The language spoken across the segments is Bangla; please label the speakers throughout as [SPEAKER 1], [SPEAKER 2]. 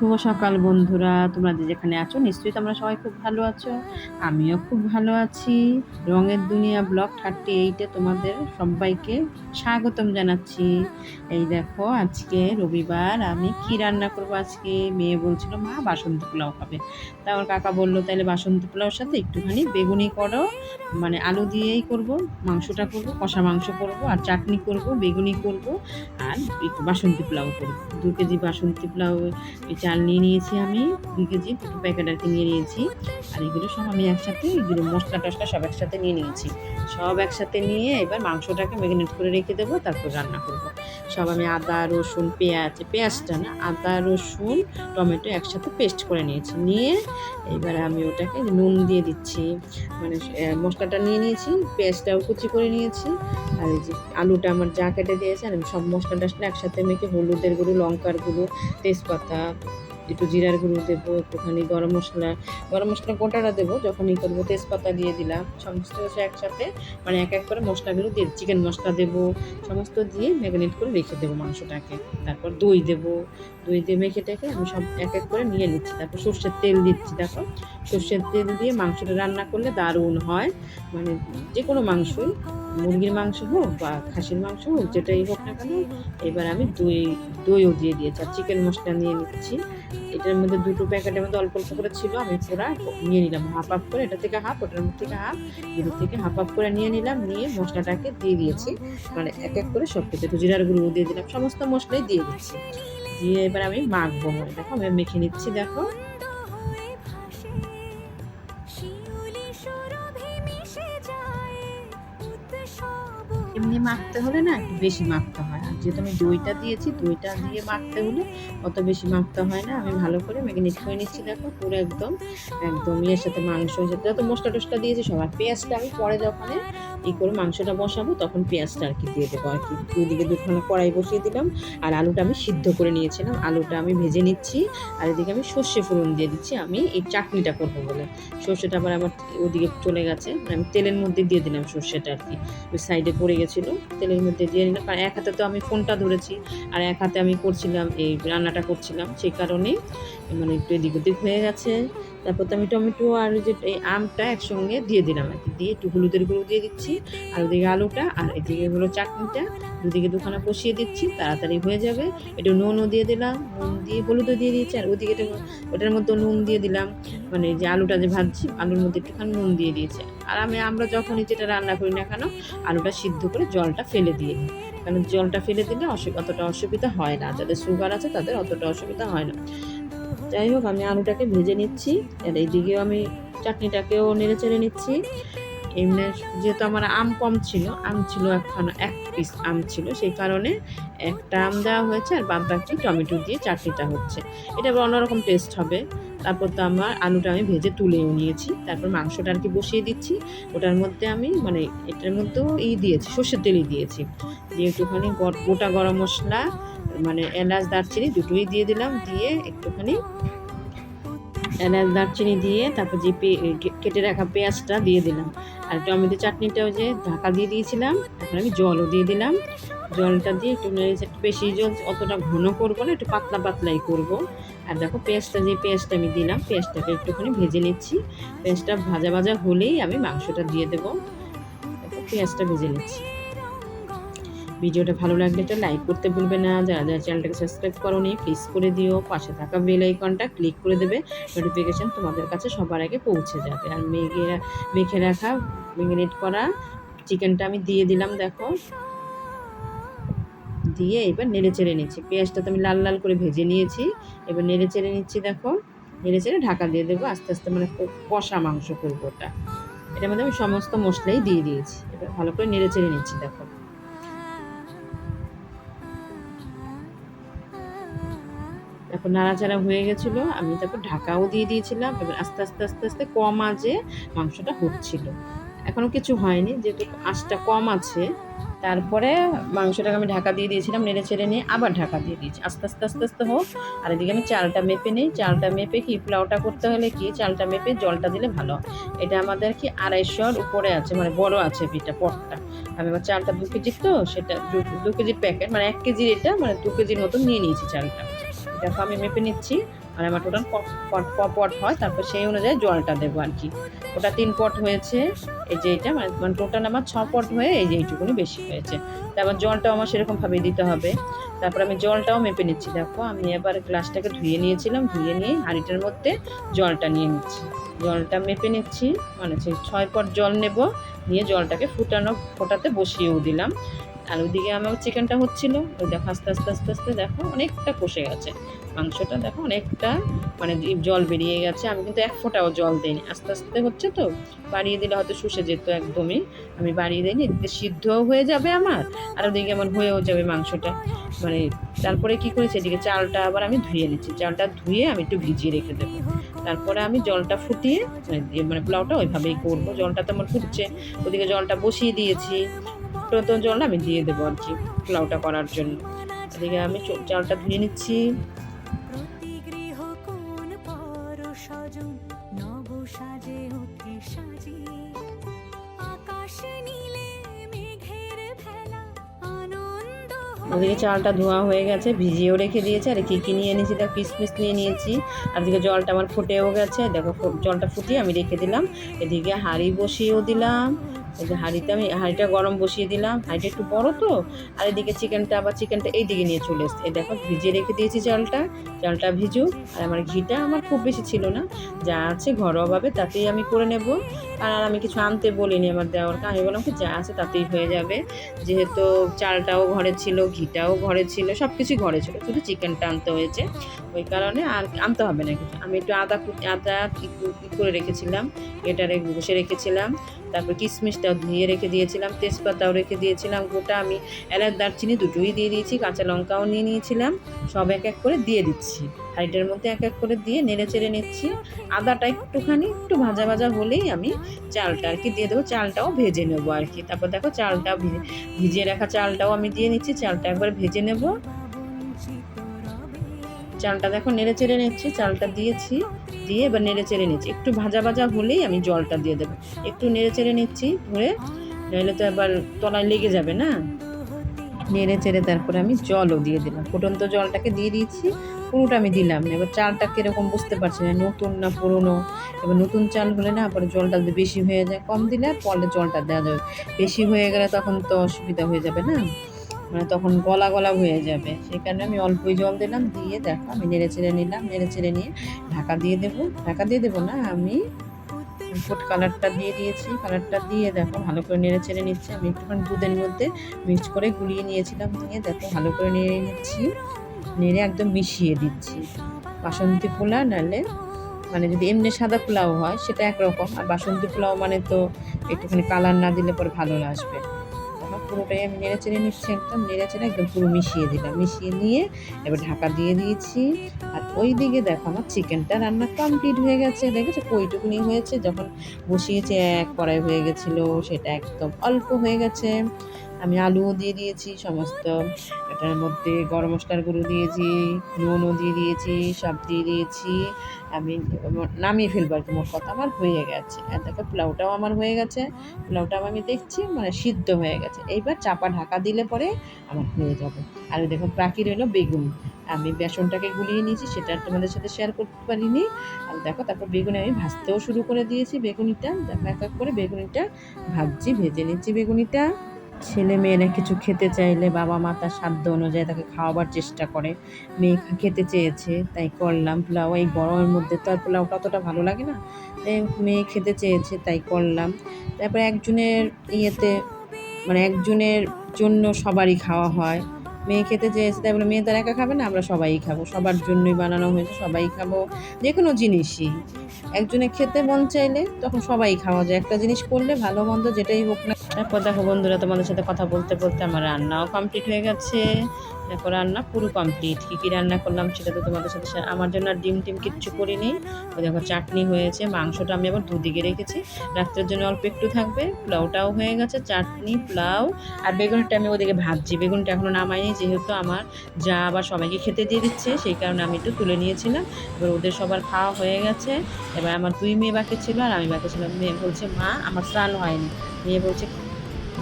[SPEAKER 1] শুভ সকাল বন্ধুরা, তোমরা যে যেখানে আছো, নিশ্চয়ই তোমরা সবাই খুব ভালো আছো। আমিও খুব ভালো আছি। রঙের দুনিয়া ব্লগ থার্টি এইটে তোমাদের সবাইকে স্বাগতম জানাচ্ছি। এই দেখো, আজকে রবিবার, আমি কি রান্না করব আজকে? মেয়ে বলছিল, মা, বাসন্তী পোলাও খাবে। তা আমার কাকা বলল তাহলে বাসন্তী পোলাওর সাথে একটুখানি বেগুনি করো মানে আলু দিয়েই করব, মাংসটা করব, কষা মাংস করব, আর চাটনি করব, বেগুনি করব, আর বাসন্তী পোলাও করব। দু কেজি বাসন্তী পোলাও চাল নিয়ে নিয়েছি আমি, দুই কেজি প্যাকেট আর কি নিয়ে নিয়েছি। আর এগুলো সব আমি একসাথে, এগুলো মশলা টশলা সব একসাথে নিয়ে নিয়েছি। সব একসাথে নিয়ে এবার মাংসটাকে ম্যারিনেট করে রেখে দেবো, তারপর রান্না করব। সব আমি আদা, রসুন, পেঁয়াজ, পেঁয়াজটা না, আদা, রসুন, টমেটো একসাথে পেস্ট করে নিয়েছি। নিয়ে এবার আমি ওটাকে নুন দিয়ে দিচ্ছি। মানে মশলাটা নিয়ে নিয়েছি, পেঁয়াজটাও কুচি করে নিয়েছি। আর এই যে আলুটা আমার যা কেটে দিয়েছে, আর আমি সব মশলা টশলা একসাথে মেখে হলুদের গুঁড়ো, লঙ্কার গুঁড়ো, তেজপাতা একটু জিরার গুঁড়ো দেবো, একটুখানি গরম মশলা গরম মশলা গোটাটা দেবো যখন যখনই করব তেজপাতা দিয়ে দিলাম। সমস্ত কিছু একসাথে মানে এক এক করে মশলাগুলো দিয়ে চিকেন মশলা দেবো, সমস্ত দিয়ে ম্যাগনেট করে রেখে দেবো মাংসটাকে। তারপর দই দেবো, দই দিয়ে মেখে টেখে আমি সব এক এক করে নিয়ে নিচ্ছি। তারপর সর্ষের তেল দিচ্ছি, দেখো। সর্ষের তেল দিয়ে মাংসটা রান্না করলে দারুণ হয়। মানে যে কোনো মাংসই, মুরগির মাংস হোক বা খাসির মাংস হোক, যেটাই হোক না কেন, এবার আমি দই, দইও দিয়ে দিয়েছি। আর চিকেন মশলা নিয়ে নিচ্ছি। এটার মধ্যে দুটো প্যাকেটের মধ্যে অল্প অল্প করে ছিল, আমি পুরা নিয়ে নিলাম। হাফ হাফ করে, এটা থেকে হাফ, ওটার মধ্যে থেকে হাফ এটার থেকে হাফ হাফ করে নিয়ে নিলাম, নিয়ে মশলাটাকে দিয়ে দিয়েছি। মানে এক এক করে সব কিছু জিরার গুঁড়ো দিয়ে দিলাম, সমস্ত মশলাই দিয়ে দিচ্ছি। দিয়ে এবার আমি মাখবো। দেখো, আমি মেখে নিচ্ছি, দেখো। এমনি মাখতে হলে না একটু বেশি মাখতে হয়। আর যেহেতু আমি দইটা দিয়েছি, দইটা দিয়ে মাখতে হলে অত বেশি মাখতে হয় না। আমি ভালো করে ম্যাগনেট করে নিচ্ছি, দেখো, পুরো একদম একদম ইয়ের সাথে মাংস যত মশলা টসলা দিয়েছি সবার পেঁয়াজটা আমি পরে যখন ই করে মাংসটা বসাবো, তখন পেঁয়াজটা আর কি দিয়ে দেবো আর কি। দুদিকে দুখানা কড়াই বসিয়ে দিলাম, আর আলুটা আমি সিদ্ধ করে নিয়েছিলাম। আলুটা আমি ভেজে নিচ্ছি, আর এদিকে আমি সর্ষে ফোড়ন দিয়ে দিচ্ছি। আমি এই চাটনিটা করব বলে। সর্ষেটা আবার আমার ওদিকে চলে গেছে, আমি তেলের মধ্যে দিয়ে দিলাম সর্ষেটা আর কি। ওই সাইডে পড়ে গেছিল, তেলের মধ্যে দিয়ে নিলাম। কারণ এক হাতে তো আমি ফোনটা ধরেছি, আর এক হাতে আমি করছিলাম, এই রান্নাটা করছিলাম। সেই কারণে মানে একটু এদিক ওদিক হয়ে গেছে। তারপর তো আমি টমেটো আর যে এই আমটা একসঙ্গে দিয়ে দিলাম আর কি। দিয়ে একটু হলুদের গুঁড়ো দিয়ে দিচ্ছি। আর ওদিকে আলুটা আর এদিকে হলো চাটনিটা। দুদিকে দুখানা কষিয়ে দিচ্ছি, তাড়াতাড়ি হয়ে যাবে। একটু নুনও দিয়ে দিলাম, নুন দিয়ে হলুদও দিয়ে দিয়েছি, আর ওদিকে ওটার মধ্যে নুন দিয়ে দিলাম। মানে যে আলুটা যে ভাজছি, আলুর মধ্যে একটুখানি নুন দিয়ে দিয়েছে। আর আমি, আমরা যখনই যেটা রান্না করি না কেন, আলুটা সিদ্ধ করে জলটা ফেলে দিয়ে দিই কারণ জলটা ফেলে দিলে অতটা অসুবিধা হয় না। যাদের সুগার আছে তাদের অতটা অসুবিধা হয় না। যাই হোক, আমি আলুটাকে ভেজে নিচ্ছি, আর এইদিকেও আমি চাটনিটাকেও নেড়ে চেড়ে নিচ্ছি। এমনি যেহেতু আমার আম কম ছিল, আম ছিল একখানা এক পিস আম ছিল, সেই কারণে একটা আম দেওয়া হয়েছে আর বাদ বাকি টমেটো দিয়ে চাটনিটা হচ্ছে। এটা আবার অন্যরকম টেস্ট হবে। তারপর তো আমার আলুটা আমি ভেজে তুলেও নিয়েছি। তারপর মাংসটা আর কি বসিয়ে দিচ্ছি। ওটার মধ্যে আমি মানে এটার মধ্যেও ই দিয়েছি, সর্ষের তেলই দিয়েছি। দিয়ে একটুখানি গট- গরম মশলা মানে এলাচ, দারচিনি দুটোই দিয়ে দিলাম। দিয়ে একটুখানি এলাচ, দারচিনি দিয়ে তারপর যে কেটে রাখা পেঁয়াজটা দিয়ে দিলাম। আর টমেটো চাটনিটাও যে ঢাকা দিয়ে দিয়েছিলাম, এখন আমি জলও দিয়ে দিলাম। জলটা দিয়ে একটু একটু বেশি জল অতটা ঘন করব না, একটু পাতলা পাতলাই করব। আর দেখো পেঁয়াজটা যে পেঁয়াজটা আমি দিলাম, পেঁয়াজটাকে একটুখানি ভেজে নিচ্ছি। পেঁয়াজটা ভাজা ভাজা হলেই আমি মাংসটা দিয়ে দেবো। পেঁয়াজটা ভেজে নিচ্ছি। ভিডিওটা ভালো লাগলে একটা লাইক করতে ভুলবে না। যারা যারা চ্যানেলটাকে সাবস্ক্রাইব করোনি প্লিজ করে দিও। পাশে থাকা বেল আইকনটা ক্লিক করে দেবে। নোটিফিকেশান তোমাদের কাছে সবার আগে পৌঁছে যাবে। আর মেঘে, মেখে রাখা ম্যারিনেট করা চিকেনটা আমি দিয়ে দিলাম, দেখো। দিয়ে এবার নেড়ে চেড়ে নিচ্ছি। পেঁয়াজটা তো আমি লাল লাল করে ভেজে নিয়েছি। এবার নেড়ে চেড়ে নিচ্ছি, দেখো। নেড়ে চেড়ে ঢাকা দিয়ে দেবো। আস্তে আস্তে মানে কষা মাংস করব ওটা। এটার মধ্যে আমি সমস্ত মশলাই দিয়ে দিয়েছি। এবার ভালো করে নেড়ে চেড়ে নিচ্ছি, দেখো। তারপর নাড়াচাড়া হয়ে গেছিল, আমি তারপর ঢাকাও দিয়ে দিয়েছিলাম, এবার আস্তে আস্তে আস্তে আস্তে কম আজে মাংসটা হচ্ছিল। এখনও কিছু হয়নি, যেহেতু আঁচটা কম আছে, তারপরে মাংসটাকে আমি ঢাকা দিয়ে দিয়েছিলাম, নেড়ে চেড়ে নিয়ে আবার ঢাকা দিয়ে দিয়েছি। আস্তে আস্তে আস্তে আস্তে হোক, আর এদিকে আমি চালটা মেপে নিই, চালটা মেপে কি পোলাওটা করতে হলে কি, চালটা মেপে জলটা দিলে ভালো। এটা আমাদের কি আড়াইশোর উপরে আছে মানে বড় আছে পিঠা পটটা। আমি আবার চালটা দু কেজির তো, সেটা দু কেজির প্যাকেট মানে এক কেজির এটা মানে দু কেজির মতো নিয়ে নিয়েছি চালটা। দেখো আমি মেপে নিচ্ছি। মানে আমার টোটাল পট হয়, তারপর সেই অনুযায়ী জলটা দেবো আর কি ওটা তিন পট হয়েছে, এই যে এটা মানে মানে টোটাল আমার ছ পট হয়ে এই যে এইটুকুনি বেশি হয়েছে। তারপর জলটাও আমার সেরকমভাবে দিতে হবে। তারপর আমি জলটাও মেপে নিচ্ছি, দেখো, আমি এবার গ্লাসটাকে ধুয়ে নিয়েছিলাম, ধুয়ে নিয়ে হাঁড়িটার মধ্যে জলটা নিয়ে নিচ্ছি। জলটা মেপে নিচ্ছি মানে সেই ছয় পট জল নেব, নিয়ে জলটাকে ফুটানো, ফোটাতে বসিয়েও দিলাম। আর ওইদিকে আমার চিকেনটা হচ্ছিল, ওই দেখো আস্তে আস্তে আস্তে আস্তে দেখো অনেকটা কষে গেছে। মাংসটা দেখো অনেকটা মানে জল বেরিয়ে গেছে, আমি কিন্তু এক ফোঁটাও জল দিইনি। আস্তে আস্তে হচ্ছে তো, বাড়িয়ে দিলে হয়তো শুষে যেত একদমই। আমি বাড়িয়ে দিইনি সিদ্ধও হয়ে যাবে আমার, আর ওদিকে আমার হয়েও যাবে মাংসটা। মানে তারপরে কি করেছি, এদিকে চালটা আবার আমি ধুয়ে নিচ্ছি। চালটা ধুয়ে আমি একটু ভিজিয়ে রেখে দেবো। তারপরে আমি জলটা ফুটিয়ে মানে মানে পোলাওটা ওইভাবেই করব। জলটা তো আমার ফুটছে, ওদিকে জলটা বসিয়ে দিয়েছি। প্রথম জলটা আমি দিয়ে দেবো আর কি, পোলাওটা করার জন্য। এদিকে আমি চালটা ধুয়ে নিচ্ছি। ওদিকে চালটা ধোয়া হয়ে গেছে, ভিজিয়েও রেখে দিয়েছে। আর কী কী নিয়ে নিয়েছি দেখো কিশমিশ নিয়ে নিয়েছি। আর এদিকে জলটা আমার ফুটেও গেছে, দেখো জলটা ফুটিয়ে আমি রেখে দিলাম। এদিকে হাঁড়ি বসিয়েও দিলাম। এই যে হাঁড়িতে আমি হাঁড়িটা গরম বসিয়ে দিলাম। হাঁড়িটা একটু বড় তো। আর এদিকে চিকেনটা, আবার চিকেনটা এই দিকে নিয়ে চলে এসছে। এই দেখো, ভিজিয়ে রেখে দিয়েছি চালটা। চালটা ভিজুক। আর আমার ঘিটা আমার খুব বেশি ছিল না। যা আছে ঘরোয়াভাবে তাতেই আমি করে নেব। আর আমি কিছু আনতে বলিনি আমার দেওয়ারকে আমি বললাম কি, যা আছে তাতেই হয়ে যাবে। যেহেতু চালটাও ঘরে ছিল, ঘিটাও ঘরে ছিল সব কিছুই ঘরে ছিল। শুধু চিকেনটা আনতে হয়েছে। ওই কারণে আর আনতে হবে না কিছু। আমি একটু আদা আদা করে রেখেছিলাম। এটারে ঘষে রেখেছিলাম। তারপর কিশমিশটাও ধুয়ে রেখে দিয়েছিলাম, তেজপাতাও রেখে দিয়েছিলাম, গোটা আমি, এলাচ, দারচিনি দুটোই দিয়ে দিয়েছি, কাঁচা লঙ্কাও নিয়ে নিয়েছিলাম, সব এক এক করে দিয়ে দিচ্ছি। হাঁড়িটার মধ্যে এক এক করে দিয়ে নেড়ে চেড়ে নিচ্ছি, আদাটা একটুখানি একটু ভাজা ভাজা হলেই আমি চালটা আর কি দিয়ে দেবো, চালটাও ভেজে নেব আর কি। তারপর দেখো চালটা ভিজে ভিজিয়ে রাখা চালটাও আমি দিয়ে নিচ্ছি, চালটা একবার ভেজে নেব। চালটা দেখো নেড়ে চেড়ে নিচ্ছি, চালটা দিয়েছি, দিয়ে এবার নেড়ে চেড়ে নিচ্ছি। একটু ভাজা ভাজা হলেই আমি জলটা দিয়ে দেবো। একটু নেড়ে চেড়ে নিচ্ছি, ধরে নইলে তো এবার তলায় লেগে যাবে না। নেড়ে চেড়ে তারপরে আমি জলও দিয়ে দিলাম। ফুটন্ত জলটাকে দিয়ে দিয়েছি, পুরোটা আমি দিলাম না। এবার চালটা কীরকম বুঝতে পারছি না, নতুন না পুরনো? এবার নতুন চাল হলে না পরে জলটা যদি বেশি হয়ে যায়, কম দিলে পরে জলটা দেওয়া যাবে। বেশি হয়ে গেলে তখন তো অসুবিধা হয়ে যাবে না? মানে তখন গলা গলা হয়ে যাবে। সেই কারণে আমি অল্পই জল দিলাম, দিয়ে দেখো আমি নেড়ে চেড়ে নিলাম, নেড়ে চেড়ে নিয়ে ঢাকা দিয়ে দেবো। ঢাকা দিয়ে দেবো না, আমি ফুড কালারটা দিয়ে দিয়েছি। কালারটা দিয়ে দেখো ভালো করে নেড়ে চেড়ে নিচ্ছি। আমি একটুখানি দুধের মধ্যে মিক্স করে গুলিয়ে নিয়েছিলাম নিয়ে দেখো ভালো করে নেড়ে নিচ্ছি। নেড়ে একদম মিশিয়ে দিচ্ছি। বাসন্তী পোলা নাহলে মানে যদি এমনি সাদা পোলাও হয়, সেটা একরকম। আর বাসন্তী পোলাও মানে তো একটুখানি কালার না দিলে পরে ভালো আসবে পুরোটাই আমি নেড়ে চেড়ে নিচ্ছি একদম নেড়ে চেড়ে একদম পুরো মিশিয়ে দিলাম। মিশিয়ে নিয়ে এবার ঢাকা দিয়ে দিয়েছি। আর ওই দিকে দেখো আমার চিকেনটা রান্না কমপ্লিট হয়ে গেছে। দেখেছ? কইটুকুনি হয়েছে। যখন বসিয়েছে, এক কড়াই হয়ে গেছিল, সেটা একদম অল্প হয়ে গেছে। আলুও দিয়ে দিয়েছি, সমস্ত। এটার মধ্যে গরম মশলার গুঁড়ো দিয়েছি, নুনও দিয়ে দিয়েছি, সব দিয়ে দিয়েছি। আমি নামিয়ে ফেলব আর কি, মোট কথা আমার হয়ে গেছে। আর দেখো, পোলাওটাও আমার হয়ে গেছে। পোলাওটাও আমি দেখছি মানে সিদ্ধ হয়ে গেছে। এইবার চাপা ঢাকা দিলে পরে আমার হয়ে যাবে। আর দেখো, বাকি রইল বেগুন। আমি বেসনটাকে গুলিয়ে নিয়েছি, সেটা তোমাদের সাথে শেয়ার করতে পারিনি। আর দেখো, তারপর বেগুনে আমি ভাজতেও শুরু করে দিয়েছি বেগুনিটা। দেখো, এক এক করে বেগুনিটা ভাজছি, ভেজে নিচ্ছি বেগুনিটা। ছেলে মেয়েরা কিছু খেতে চাইলে বাবা মা তার সাধ্য অনুযায়ী তাকে খাওয়াবার চেষ্টা করে। মেয়ে খেতে চেয়েছে, তাই করলাম। পোলাও এই গরমের মধ্যে তো আর পোলাওটা অতটা ভালো লাগে না। তাই মেয়ে খেতে চেয়েছে, তাই করলাম। তারপরে একজনের ইয়েতে মানে একজনের জন্য সবারই খাওয়া হয়। মেয়ে খেতে চেয়েছে, তাই বলে, মেয়ে তার একা খাবে না, আমরা সবাই খাব। সবার জন্যই বানানো হয়েছে, সবাই খাব। যে কোনো জিনিসই। একজনে খেতে মন চাইলে তখন সবাই খাওয়া যায়। একটা জিনিস করলে ভালো মন্দ যেটাই হোক না তারপর দেখো বন্ধুরা তোমাদের সাথে কথা বলতে বলতে আমার রান্নাও কমপ্লিট হয়ে গেছে। দেখো রান্না পুরো কমপ্লিট কী কী রান্না করলাম সেটা তো তোমাদের সাথে আমার জন্য আর ডিম টিম কিচ্ছু করিনি। ওই দেখো চাটনি হয়েছে, মাংসটা আমি আবার দুদিকে রেখেছি। রাত্রের জন্য অল্প একটু থাকবে। পোলাওটাও হয়ে গেছে, চাটনি, পোলাও আর বেগুনটা আমি ওদিকে ভাজছি। বেগুনটা এখনও নামাইনি যেহেতু আমার যা আবার সবাইকে খেতে দিয়ে দিচ্ছে, সেই কারণে আমি একটু তুলে নিয়েছিলাম। এবার ওদের সবার খাওয়া হয়ে গেছে। এবার আমার দুই মেয়ে বাকি ছিল আর আমি বাকি ছিলাম। মেয়ে বলছে, মা, আমার স্নান হয়নি। মেয়ে বলছে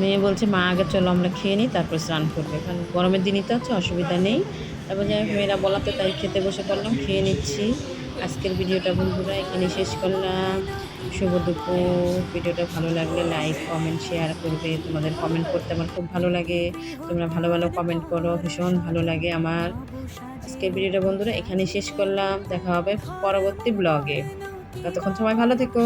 [SPEAKER 1] মেয়ে বলছে, মা, আগে চলো, আমরা খেয়ে নিই, তারপর স্নান করবে। কারণ গরমের দিনই তো আছে, অসুবিধা নেই। তারপর যাই মেয়েরা বলাতে তাই খেতে বসে পড়লাম, খেয়ে নিচ্ছি। আজকের ভিডিওটা বন্ধুরা এখানে শেষ করলাম। শুভ দুপুর। ভিডিওটা ভালো লাগলে লাইক, কমেন্ট, শেয়ার করবে। তোমাদের কমেন্ট করতে আমার খুব ভালো লাগে। তোমরা ভালো ভালো কমেন্ট করো, ভীষণ ভালো লাগে আমার। আজকের ভিডিওটা বন্ধুরা এখানেই শেষ করলাম। দেখা হবে পরবর্তী ব্লগে। ততক্ষণ সবাই ভালো থেকো।